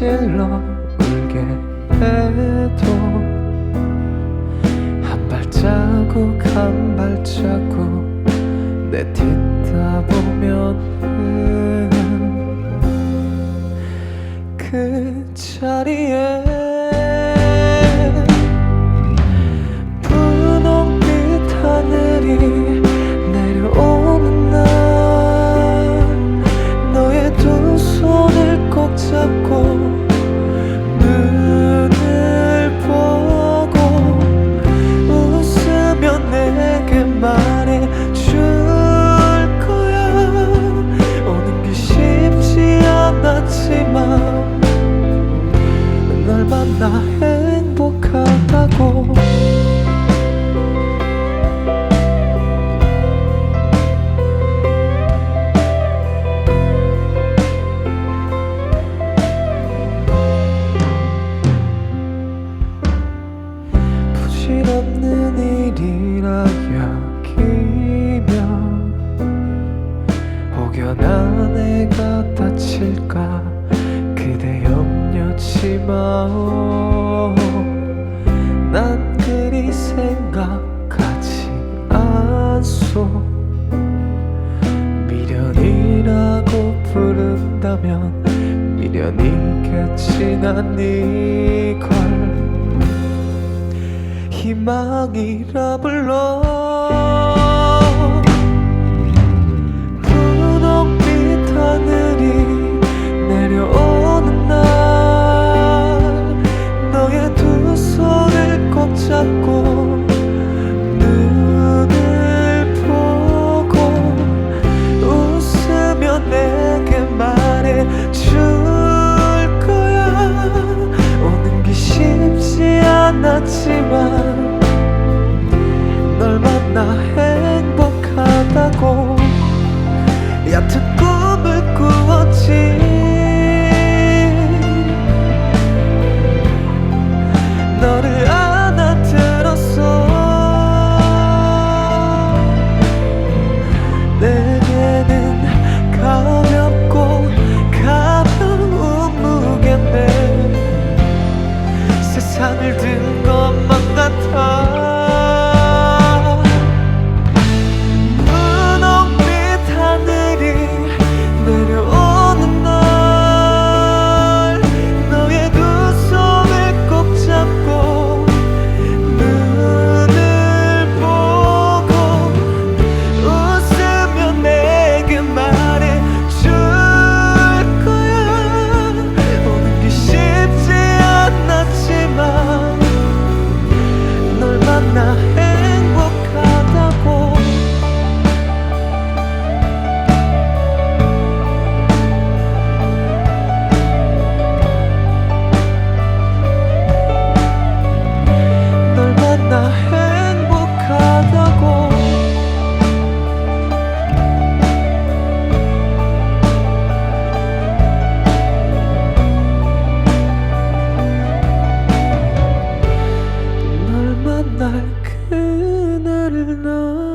찔러 울게 해도 한 발자국 한 발자국 내 뒤따보면 혹여나 내가 다칠까? 그대 염려치 마오. 난 그리 생각하지 않소. 미련이라고 부른다면 미련이겠지 난 이걸 희망이라 불러 널 만나 행복하다고 얕은 꿈을 꾸었지 not